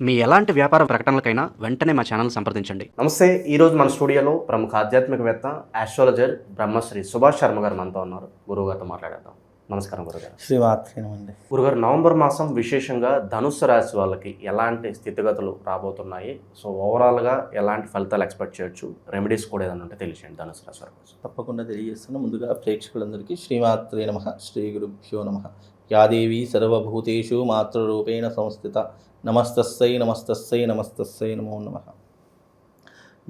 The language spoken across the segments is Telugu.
మీ ఎలాంటి వ్యాపార ప్రకటనలకైనా వెంటనే మా ఛానల్ సంప్రదించండి. నమస్తే ఈరోజు మన స్టూడియోలో ప్రముఖ ఆధ్యాత్మికవేత్త ఆస్ట్రాలజర్ బ్రహ్మశ్రీ సుభాష్ శర్మ గారు మనతో ఉన్నారు. గురువు గారితో మాట్లాడేద్దాం. నమస్కారం గురుగారు శ్రీమాత్రేనమండి గురుగారు నవంబర్ మాసం విశేషంగా ధనుస్సు రాశి వాళ్ళకి ఎలాంటి స్థితిగతులు రాబోతున్నాయి? సో ఓవరాల్గా ఎలాంటి ఫలితాలు ఎక్స్పెక్ట్ చేయొచ్చు? రెమెడీస్ కూడా ఏదైనా ఉంటే తెలియచేయండి ధనుసు రాశి వారి కోసం. తప్పకుండా తెలియజేస్తున్నా. ముందుగా ప్రేక్షకులందరికీ శ్రీమాత్రే నమ. శ్రీ గురుభ్యో నమ. యాదేవి సర్వభూతేషు మాతృరూపేణ సంస్థిత నమస్తస్సై నమస్తస్సై నమస్తస్సై నమో నమ.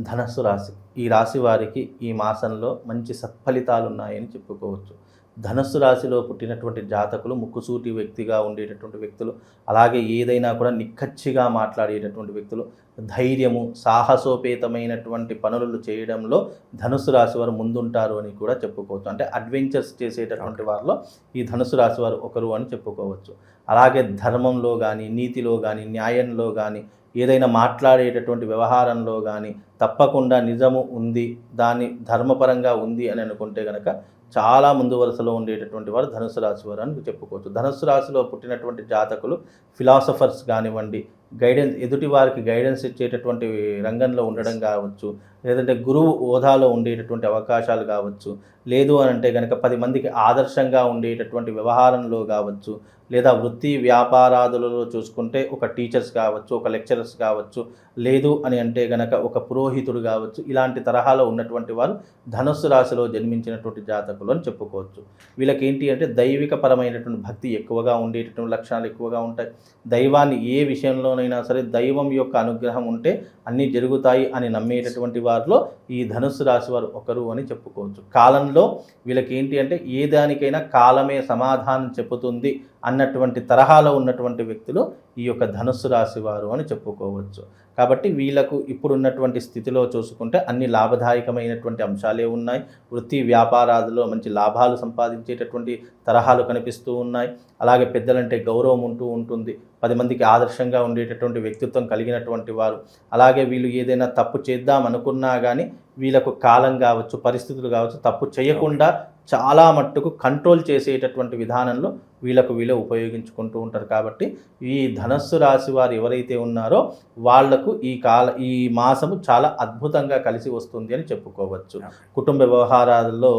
ధనస్సు రాశి. ఈ రాశి వారికి ఈ మాసంలో మంచి సత్ఫలితాలు ఉన్నాయని చెప్పుకోవచ్చు. ధనస్సు రాశిలో పుట్టినటువంటి జాతకులు ముక్కుసూటి వ్యక్తిగా ఉండేటటువంటి వ్యక్తులు అలాగే ఏదైనా కూడా నిక్కచ్చిగా మాట్లాడేటటువంటి వ్యక్తులు ధైర్యము సాహసోపేతమైనటువంటి పనులు చేయడంలో ధనుసు రాశి వారు ముందుంటారు అని కూడా చెప్పుకోవచ్చు. అంటే అడ్వెంచర్స్ చేసేటటువంటి వారిలో ఈ ధనుసు రాశి వారు ఒకరు అని చెప్పుకోవచ్చు. అలాగే ధర్మంలో కానీ నీతిలో కానీ న్యాయంలో కానీ ఏదైనా మాట్లాడేటటువంటి వ్యవహారంలో కానీ తప్పకుండా నిజము ఉంది దాన్ని ధర్మపరంగా ఉంది అని అనుకుంటే కనుక చాలా ముందు వరుసలో ఉండేటటువంటి వారు ధనుసు రాశి వారు అని చెప్పుకోవచ్చు. ధనుసు రాశిలో పుట్టినటువంటి జాతకులు ఫిలాసఫర్స్ కానివ్వండి గైడెన్స్ ఎదుటి వారికి గైడెన్స్ ఇచ్చేటటువంటి రంగంలో ఉండడం కావచ్చు లేదంటే గురువు హోదాలో ఉండేటటువంటి అవకాశాలు కావచ్చు లేదు అని అంటే కనుక పది మందికి ఆదర్శంగా ఉండేటటువంటి వ్యవహారంలో కావచ్చు లేదా వృత్తి వ్యాపారాదులలో చూసుకుంటే ఒక టీచర్స్ కావచ్చు ఒక లెక్చరర్స్ కావచ్చు లేదు అని అంటే గనక ఒక పురోహితుడు కావచ్చు ఇలాంటి తరహాలో ఉన్నటువంటి వారు ధనుస్సు రాశిలో జన్మించినటువంటి జాతకులు అని చెప్పుకోవచ్చు. వీళ్ళకి ఏంటి అంటే దైవిక పరమైనటువంటి భక్తి ఎక్కువగా ఉండేటటువంటి లక్షణాలు ఎక్కువగా ఉంటాయి. దైవాన్ని ఏ విషయంలో విషయంలోనైనా సరే దైవం యొక్క అనుగ్రహం ఉంటే అన్నీ జరుగుతాయి అని నమ్మేటటువంటి వారిలో ఈ ధనుస్సు రాశి వారు ఒకరు అని చెప్పుకోవచ్చు. కాలంలో వీళ్ళకి ఏంటి అంటే ఏ దానికైనా కాలమే సమాధానం చెబుతుంది అన్నటువంటి తరహాలో ఉన్నటువంటి వ్యక్తులు ఈ యొక్క ధనుస్సు రాశి వారు అని చెప్పుకోవచ్చు. కాబట్టి వీళ్ళకు ఇప్పుడున్నటువంటి స్థితిలో చూసుకుంటే అన్ని లాభదాయకమైనటువంటి అంశాలే ఉన్నాయి. వృత్తి వ్యాపారాదులో మంచి లాభాలు సంపాదించేటటువంటి తరహాలు కనిపిస్తూ ఉన్నాయి. అలాగే పెద్దలంటే గౌరవం ఉంటూ ఉంటుంది. పది మందికి ఆదర్శంగా ఉండేటటువంటి వ్యక్తిత్వం కలిగినటువంటి వారు. అలాగే వీళ్ళు ఏదైనా తప్పు చేద్దాం అనుకున్నా కానీ వీళ్ళకు కాలం కావచ్చు పరిస్థితులు కావచ్చు తప్పు చేయకుండా చాలా మట్టుకు కంట్రోల్ చేసేటటువంటి విధానంలో వీళ్ళకు వీళ్ళే ఉపయోగించుకుంటూ ఉంటారు కాబట్టి ఈ ధనస్సు రాశి వారు ఎవరైతే ఉన్నారో వాళ్ళకు ఈ కాల ఈ మాసము చాలా అద్భుతంగా కలిసి వస్తుంది అని చెప్పుకోవచ్చు. కుటుంబ వ్యవహారాల్లో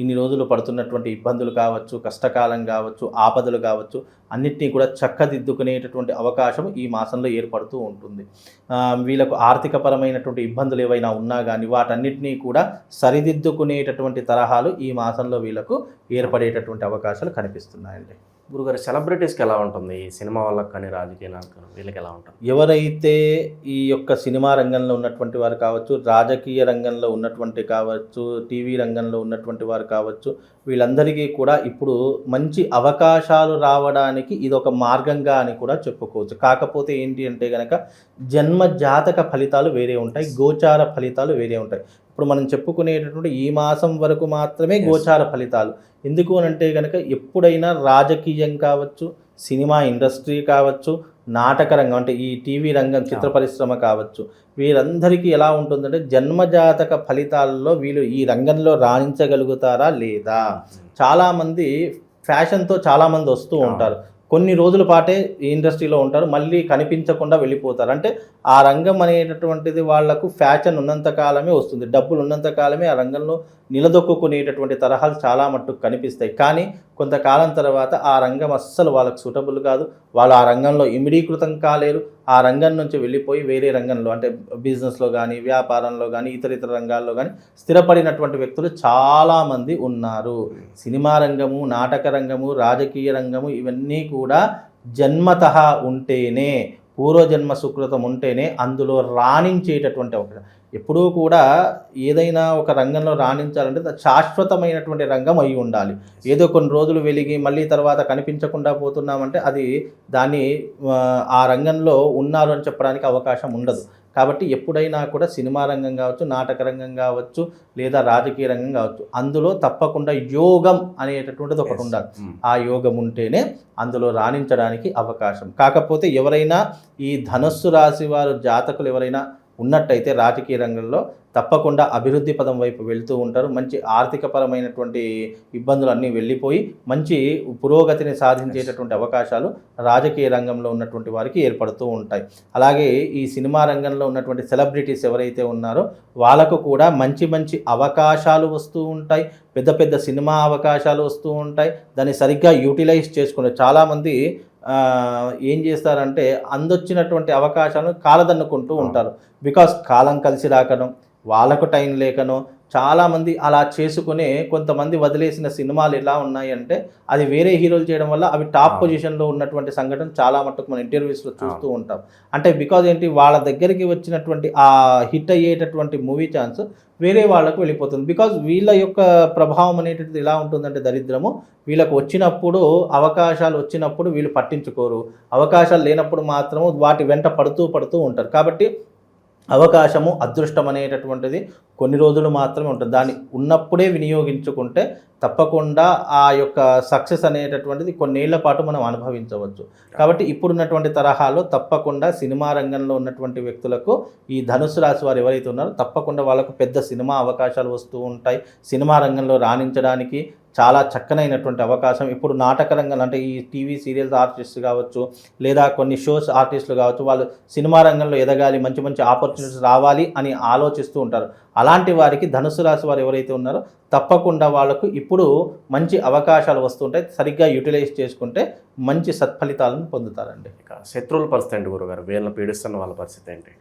ఇన్ని రోజులు పడుతున్నటువంటి ఇబ్బందులు కావచ్చు కష్టకాలం కావచ్చు ఆపదలు కావచ్చు అన్నిటినీ కూడా చక్కదిద్దుకునేటటువంటి అవకాశం ఈ మాసంలో ఏర్పడుతూ ఉంటుంది. వీళ్ళకు ఆర్థికపరమైనటువంటి ఇబ్బందులు ఏవైనా ఉన్నా కానీ వాటన్నిటినీ కూడా సరిదిద్దుకునేటటువంటి తరహాలు ఈ మాసంలో వీళ్ళకు ఏర్పడేటటువంటి అవకాశాలు కనిపిస్తున్నాయండి. గురుగారు సెలబ్రిటీస్కి ఎలా ఉంటుంది? ఈ సినిమా వాళ్ళకి కానీ రాజకీయ నాయకులు వీళ్ళకి ఎలా ఉంటుంది? ఎవరైతే ఈ యొక్క సినిమా రంగంలో ఉన్నటువంటి వారు కావచ్చు రాజకీయ రంగంలో ఉన్నటువంటి కావచ్చు టీవీ రంగంలో ఉన్నటువంటి వారు కావచ్చు వీళ్ళందరికీ కూడా ఇప్పుడు మంచి అవకాశాలు రావడానికి ఇది ఒక మార్గంగా అని కూడా చెప్పుకోవచ్చు. కాకపోతే ఏంటి అంటే కనుక జన్మ జాతక ఫలితాలు వేరే ఉంటాయి గోచార ఫలితాలు వేరే ఉంటాయి. ఇప్పుడు మనం చెప్పుకునేటటువంటి ఈ మాసం వరకు మాత్రమే. గోచార ఫలితాలు. ఎందుకు అని అంటే కనుక ఎప్పుడైనా రాజకీయం కావచ్చు సినిమా ఇండస్ట్రీ కావచ్చు నాటక రంగం అంటే ఈ టీవీ రంగం చిత్ర పరిశ్రమ కావచ్చు వీరందరికీ ఎలా ఉంటుందంటే జన్మజాతక ఫలితాల్లో వీళ్ళు ఈ రంగంలో రాణించగలుగుతారా లేదా? చాలామంది ఫ్యాషన్తో చాలామంది వస్తూ ఉంటారు. కొన్ని రోజుల పాటే ఈ ఇండస్ట్రీలో ఉంటారు. మళ్ళీ కనిపించకుండా వెళ్ళిపోతారు. అంటే ఆ రంగం అనేటటువంటిది వాళ్ళకు ఫ్యాషన్ ఉన్నంత కాలమే వస్తుంది. డబ్బులు ఉన్నంత కాలమే ఆ రంగంలో నిలదొక్కునేటటువంటి తరహాలు చాలా మట్టుకు కనిపిస్తాయి. కానీ కొంతకాలం తర్వాత ఆ రంగం అస్సలు వాళ్ళకు సూటబుల్ కాదు. వాళ్ళు ఆ రంగంలో ఇమిడీకృతం కాలేరు. ఆ రంగం నుంచి వెళ్ళిపోయి వేరే రంగంలో అంటే బిజినెస్లో కానీ వ్యాపారంలో కానీ ఇతర ఇతర రంగాల్లో కానీ స్థిరపడినటువంటి వ్యక్తులు చాలామంది ఉన్నారు. సినిమా రంగము నాటక రంగము రాజకీయ రంగము ఇవన్నీ కూడా జన్మత ఉంటేనే పూర్వజన్మ సుకృతం ఉంటేనే అందులో రాణించేటటువంటి ఒక ఎప్పుడూ కూడా ఏదైనా ఒక రంగంలో రాణించాలంటే శాశ్వతమైనటువంటి రంగం అయి ఉండాలి. ఏదో కొన్ని రోజులు వెలిగి మళ్ళీ తర్వాత కనిపించకుండా పోతున్నామంటే అది దాన్ని ఆ, రంగంలో ఉన్నారు అని చెప్పడానికి అవకాశం ఉండదు. కాబట్టి ఎప్పుడైనా కూడా సినిమా రంగం కావచ్చు నాటక రంగం కావచ్చు లేదా రాజకీయ రంగం కావచ్చు అందులో తప్పకుండా యోగం అనేటటువంటిది ఒకటి ఉండాలి. మ్మ్. ఆ యోగం ఉంటేనే అందులో రాణించడానికి అవకాశం. కాకపోతే ఎవరైనా ఈ ధనస్సు రాశి వారు జాతకులు ఎవరైనా ఉన్నట్టయితే రాజకీయ రంగంలో తప్పకుండా అభివృద్ధి పదం వైపు వెళ్తూ ఉంటారు. మంచి ఆర్థికపరమైనటువంటి ఇబ్బందులు అన్నీ వెళ్ళిపోయి మంచి పురోగతిని సాధించేటటువంటి అవకాశాలు రాజకీయ రంగంలో ఉన్నటువంటి వారికి ఏర్పడుతూ ఉంటాయి. అలాగే ఈ సినిమా రంగంలో ఉన్నటువంటి సెలబ్రిటీస్ ఎవరైతే ఉన్నారో వాళ్ళకు కూడా మంచి మంచి అవకాశాలు వస్తూ ఉంటాయి. పెద్ద పెద్ద సినిమా అవకాశాలు వస్తూ ఉంటాయి. దాన్ని సరిగ్గా యూటిలైజ్ చేసుకునే చాలామంది ఏం చేస్తారంటే అందొచ్చినటువంటి అవకాశాలను కాలదన్నుకుంటూ ఉంటారు. బికాస్ కాలం కలిసి రాకడం వాళ్ళకు టైం లేకనో చాలామంది అలా చేసుకునే కొంతమంది వదిలేసిన సినిమాలు ఎలా ఉన్నాయి అంటే అది వేరే హీరోలు చేయడం వల్ల అవి టాప్. పొజిషన్లో ఉన్నటువంటి సంఘటన చాలా మటుకు మన ఇంటర్వ్యూస్లో చూస్తూ ఉంటాం. అంటే బికాజ్ ఏంటి వాళ్ళ దగ్గరికి వచ్చినటువంటి ఆ హిట్ అయ్యేటటువంటి మూవీ ఛాన్స్ వేరే వాళ్ళకు వెళ్ళిపోతుంది. బికాజ్ వీళ్ళ యొక్క ప్రభావం అనేటువంటిది ఎలా ఉంటుందంటే దరిద్రము. వీళ్ళకు వచ్చినప్పుడు అవకాశాలు వచ్చినప్పుడు వీళ్ళు పట్టించుకోరు. అవకాశాలు లేనప్పుడు మాత్రము వాటి వెంట పడుతూ పడుతూ ఉంటారు. కాబట్టి అవకాశము అదృష్టం అనేటటువంటిది కొన్ని రోజులు మాత్రమే ఉంటుంది. దాన్ని ఉన్నప్పుడే వినియోగించుకుంటే తప్పకుండా ఆ యొక్క సక్సెస్ అనేటటువంటిది కొన్నేళ్ళ పాటు మనం అనుభవించవచ్చు. కాబట్టి ఇప్పుడున్నటువంటి తరహాలో తప్పకుండా సినిమా రంగంలో ఉన్నటువంటి వ్యక్తులకు ఈ ధనుసు రాశి వారు ఎవరైతే ఉన్నారో తప్పకుండా వాళ్ళకు పెద్ద సినిమా అవకాశాలు వస్తూ ఉంటాయి. సినిమా రంగంలో రాణించడానికి చాలా చక్కనైనటువంటి అవకాశం. ఇప్పుడు నాటక రంగం అంటే ఈ టీవీ సీరియల్స్ ఆర్టిస్ట్ కావచ్చు లేదా కొన్ని షోస్ ఆర్టిస్టులు కావచ్చు వాళ్ళు సినిమా రంగంలో ఎదగాలి మంచి మంచి ఆపర్చునిటీస్ రావాలి అని ఆలోచిస్తూ ఉంటారు. అలాంటి వారికి ధనుసు రాశి వారు ఎవరైతే ఉన్నారో తప్పకుండా వాళ్ళకు ఇప్పుడు మంచి అవకాశాలు వస్తుంటాయి. సరిగ్గా యూటిలైజ్ చేసుకుంటే మంచి సత్ఫలితాలను పొందుతారండి. శత్రువుల పరిస్థితి ఏంటి గురుగారు? వీళ్ళని పీడిస్తున్న వాళ్ళ పరిస్థితి ఏంటి?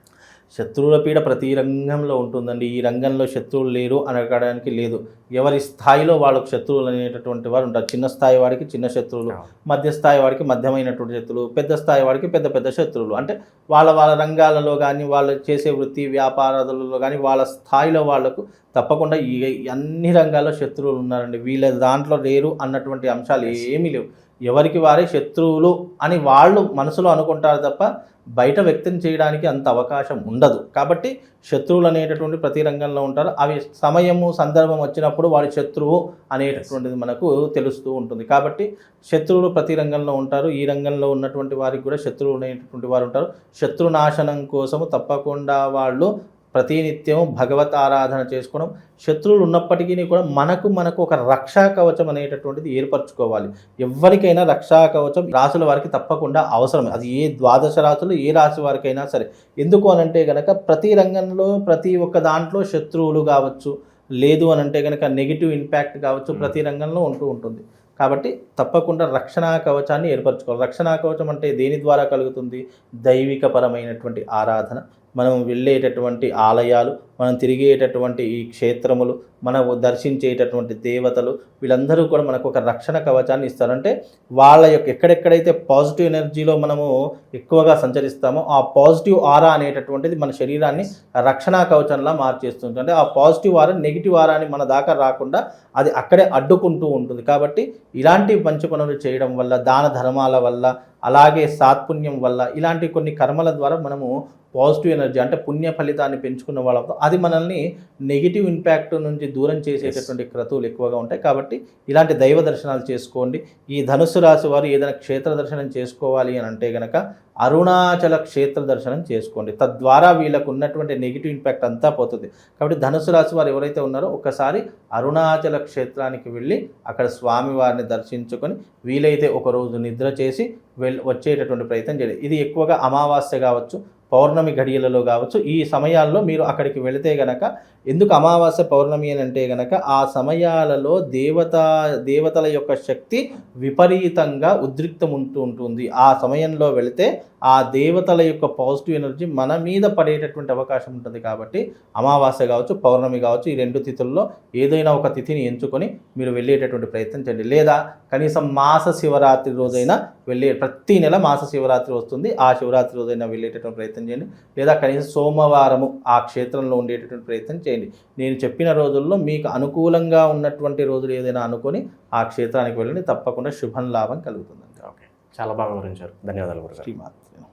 శత్రువుల పీడ ప్రతి రంగంలో ఉంటుందండి. ఈ రంగంలో శత్రువులు లేరు అనడానికి లేదు. ఎవరి స్థాయిలో వాళ్ళకు శత్రువులు అనేటటువంటి వారు ఉంటారు. చిన్న స్థాయి వాడికి చిన్న శత్రువులు మధ్య స్థాయి వాడికి మధ్యమైనటువంటి శత్రువులు పెద్ద స్థాయి వాడికి పెద్ద పెద్ద శత్రువులు. అంటే వాళ్ళ వాళ్ళ రంగాలలో కానీ వాళ్ళు చేసే వృత్తి వ్యాపారాలలో కానీ వాళ్ళ స్థాయిలో వాళ్ళకు తప్పకుండా ఈ అన్ని రంగాల్లో శత్రువులు ఉన్నారండి. వీళ్ళ దాంట్లో లేరు అన్నటువంటి అంశాలు ఏమీ లేవు. ఎవరికి వారే శత్రువులు అని వాళ్ళు మనసులో అనుకుంటారు తప్ప బయట వ్యక్తం చేయడానికి అంత అవకాశం ఉండదు. కాబట్టి శత్రువులు అనేటటువంటి ప్రతి రంగంలో ఉంటారు. అవి సమయము సందర్భం వచ్చినప్పుడు వాడి శత్రువు అనేటటువంటిది మనకు తెలుస్తూ ఉంటుంది. కాబట్టి శత్రువులు ప్రతి రంగంలో ఉంటారు. ఈ రంగంలో ఉన్నటువంటి వారికి కూడా శత్రువులు అనేటటువంటి వారు ఉంటారు. శత్రు నాశనం కోసము తప్పకుండా వాళ్ళు ప్రతినిత్యం భగవత్ ఆరాధన చేసుకోవడం శత్రువులు ఉన్నప్పటికీ కూడా మనకు మనకు ఒక రక్షా కవచం అనేటటువంటిది ఏర్పరచుకోవాలి. ఎవరికైనా రక్షా కవచం రాసుల వారికి తప్పకుండా అవసరం అది ఏ ద్వాదశ రాసులు ఏ రాశి వారికైనా సరే. ఎందుకు అనంటే గనక ప్రతి రంగంలో ప్రతి ఒక్క దాంట్లో శత్రువులు కావచ్చు లేదు అని అంటే కనుక నెగిటివ్ ఇంపాక్ట్ కావచ్చు ప్రతి రంగంలో ఉంటూ ఉంటుంది. కాబట్టి తప్పకుండా రక్షణా కవచాన్ని ఏర్పరచుకోవాలి. రక్షణా కవచం అంటే దేని ద్వారా కలుగుతుంది? దైవికపరమైనటువంటి ఆరాధన. మనం వెళ్ళేటటువంటి ఆలయాలు మనం తిరిగేటటువంటి ఈ క్షేత్రములు మనం దర్శించేటటువంటి దేవతలు వీళ్ళందరూ కూడా మనకు ఒక రక్షణ కవచాన్ని ఇస్తారంటే వాళ్ళ యొక్క ఎక్కడెక్కడైతే పాజిటివ్ ఎనర్జీలో మనము ఎక్కువగా సంచరిస్తామో ఆ పాజిటివ్ ఆరా అనేటటువంటిది మన శరీరాన్ని రక్షణ కవచంలా మార్చేస్తుంది అంటే ఆ పాజిటివ్ ఆరా నెగిటివ్ ఆరా అని మన దాకా రాకుండా అది అక్కడే అడ్డుకుంటూ ఉంటుంది. కాబట్టి ఇలాంటి మంచి పనులు చేయడం వల్ల దాన ధర్మాల వల్ల అలాగే సాత్పుణ్యం వల్ల ఇలాంటి కొన్ని కర్మల ద్వారా మనము పాజిటివ్ ఎనర్జీ అంటే పుణ్య ఫలితాన్ని పెంచుకున్న వాళ్ళతో అది మనల్ని నెగిటివ్ ఇంపాక్ట్ నుంచి దూరం చేసేటటువంటి క్రతువులు ఎక్కువగా ఉంటాయి. కాబట్టి ఇలాంటి దైవ దర్శనాలు చేసుకోండి. ఈ ధనుసు రాశి వారు ఏదైనా క్షేత్ర దర్శనం చేసుకోవాలి అని అంటే గనక అరుణాచల క్షేత్ర దర్శనం చేసుకోండి. తద్వారా వీళ్ళకు ఉన్నటువంటి నెగిటివ్ ఇంపాక్ట్ అంతా పోతుంది. కాబట్టి ధనుసు రాశి వారు ఎవరైతే ఉన్నారో ఒకసారి అరుణాచల క్షేత్రానికి వెళ్ళి అక్కడ స్వామివారిని దర్శించుకొని వీలైతే ఒక రోజు నిద్ర చేసి వెళ్ వచ్చేటటువంటి ప్రయత్నం చేయాలి ఇది ఎక్కువగా అమావాస్య కావచ్చు పౌర్ణమి ఘడియలలో కావచ్చు ఈ సమయాల్లో మీరు అక్కడికి వెళితే గనక ఎందుకు అమావాస్య పౌర్ణమి అని అంటే గనక ఆ సమయాలలో దేవత దేవతల యొక్క శక్తి విపరీతంగా ఉద్రిక్తం ఉంటూ ఉంటుంది. ఆ సమయంలో వెళితే ఆ దేవతల యొక్క పాజిటివ్ ఎనర్జీ మన మీద పడేటటువంటి అవకాశం ఉంటుంది కాబట్టి అమావాస్య కావచ్చు పౌర్ణమి కావచ్చు ఈ రెండు తిథుల్లో ఏదైనా ఒక తిథిని ఎంచుకొని మీరు వెళ్ళేటటువంటి ప్రయత్నం చేయండి. లేదా కనీసం మాస శివరాత్రి రోజైనా వెళ్ళే ప్రతి నెల మాస శివరాత్రి వస్తుంది. ఆ శివరాత్రి రోజైనా వెళ్ళేటటువంటి ప్రయత్నం చేయండి. లేదా కనీసం సోమవారము ఆ క్షేత్రంలో ఉండేటటువంటి ప్రయత్నం చేయండి. నేను చెప్పిన రోజుల్లో మీకు అనుకూలంగా ఉన్నటువంటి రోజులు ఏదైనా అనుకొని ఆ క్షేత్రానికి వెళ్ళండి. తప్పకుండా శుభం లాభం కలుగుతుంది. చాలా బాగా వివరించారు. ధన్యవాదాలు గురుగారు. శ్రీమాత్రే